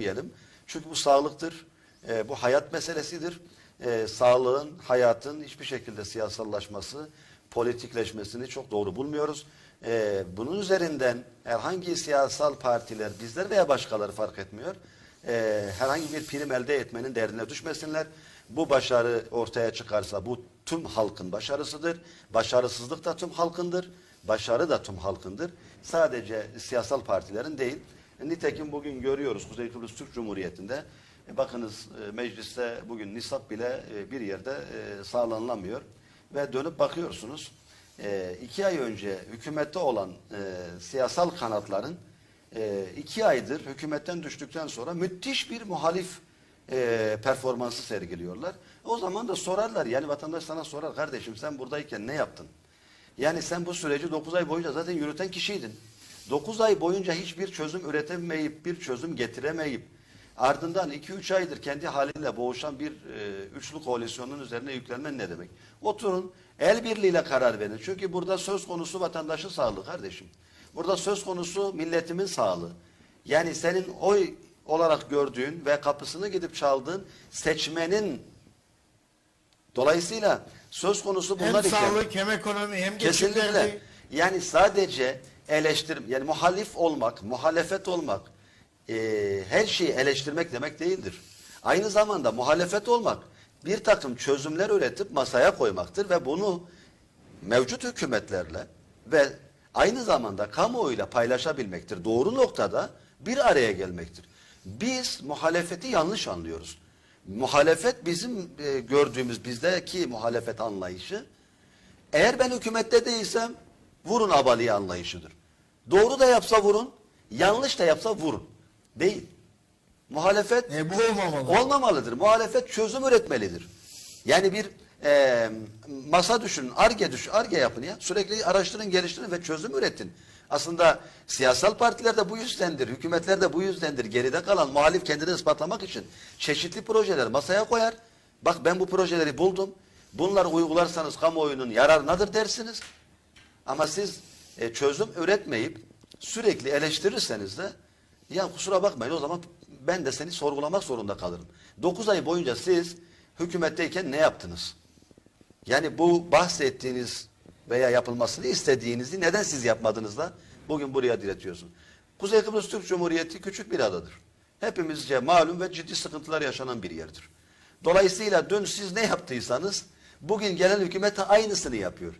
demeyelim. Çünkü bu sağlıktır, e, bu hayat meselesidir. E, sağlığın, hayatın hiçbir şekilde siyasallaşması, politikleşmesini çok doğru bulmuyoruz. E, bunun üzerinden herhangi siyasal partiler, bizler veya başkaları fark etmiyor, e, herhangi bir prim elde etmenin derdine düşmesinler. Bu başarı ortaya çıkarsa bu tüm halkın başarısıdır. Başarısızlık da tüm halkındır. Başarı da tüm halkındır. Sadece siyasal partilerin değil. Nitekim bugün görüyoruz Kuzey Kıbrıs Türk Cumhuriyeti'nde e, bakınız e, mecliste bugün nisap bile e, bir yerde e, sağlanılamıyor. Ve dönüp bakıyorsunuz e, iki ay önce hükümette olan e, siyasal kanatların e, iki aydır hükümetten düştükten sonra müthiş bir muhalif e, performansı sergiliyorlar. O zaman da sorarlar yani vatandaş sana sorar kardeşim sen buradayken ne yaptın? Yani sen bu süreci 9 ay boyunca zaten yürüten kişiydin. 9 ay boyunca hiçbir çözüm üretemeyip bir çözüm getiremeyip ardından 2-3 aydır kendi haliyle boğuşan bir e, üçlü koalisyonun üzerine yüklenmen ne demek? Oturun el birliğiyle karar verin. Çünkü burada söz konusu vatandaşın sağlığı kardeşim. Burada söz konusu milletimin sağlığı. Yani senin oy olarak gördüğün ve kapısını gidip çaldığın seçmenin dolayısıyla söz konusu bunlar Hem iken sağlık hem ekonomi hem kesinlikle yani sadece eleştir yani muhalif olmak, muhalefet olmak e, her şeyi eleştirmek demek değildir. Aynı zamanda muhalefet olmak bir takım çözümler üretip masaya koymaktır ve bunu mevcut hükümetlerle ve aynı zamanda kamuoyuyla paylaşabilmektir. Doğru noktada bir araya gelmektir. Biz muhalefeti yanlış anlıyoruz. Muhalefet bizim e, gördüğümüz bizdeki muhalefet anlayışı eğer ben hükümette değilsem vurun abaliye anlayışıdır. Doğru da yapsa vurun, yanlış da yapsa vurun. Değil. Muhalefet E, bu olmamalı. olmamalıdır. Muhalefet çözüm üretmelidir. Yani bir e, masa düşünün, arge düşün, arge yapın ya. Sürekli araştırın, geliştirin ve çözüm üretin. Aslında siyasal partiler de bu yüzdendir, hükümetler de bu yüzdendir. Geride kalan muhalif kendini ispatlamak için çeşitli projeler masaya koyar. Bak ben bu projeleri buldum. Bunları uygularsanız kamuoyunun yararınadır dersiniz. Ama siz e, çözüm üretmeyip sürekli eleştirirseniz de ya kusura bakmayın o zaman ben de seni sorgulamak zorunda kalırım. 9 ay boyunca siz hükümetteyken ne yaptınız? Yani bu bahsettiğiniz veya yapılmasını istediğinizi neden siz yapmadınız da bugün buraya diretiyorsun? Kuzey Kıbrıs Türk Cumhuriyeti küçük bir adadır. Hepimizce malum ve ciddi sıkıntılar yaşanan bir yerdir. Dolayısıyla dün siz ne yaptıysanız bugün gelen hükümet de aynısını yapıyor.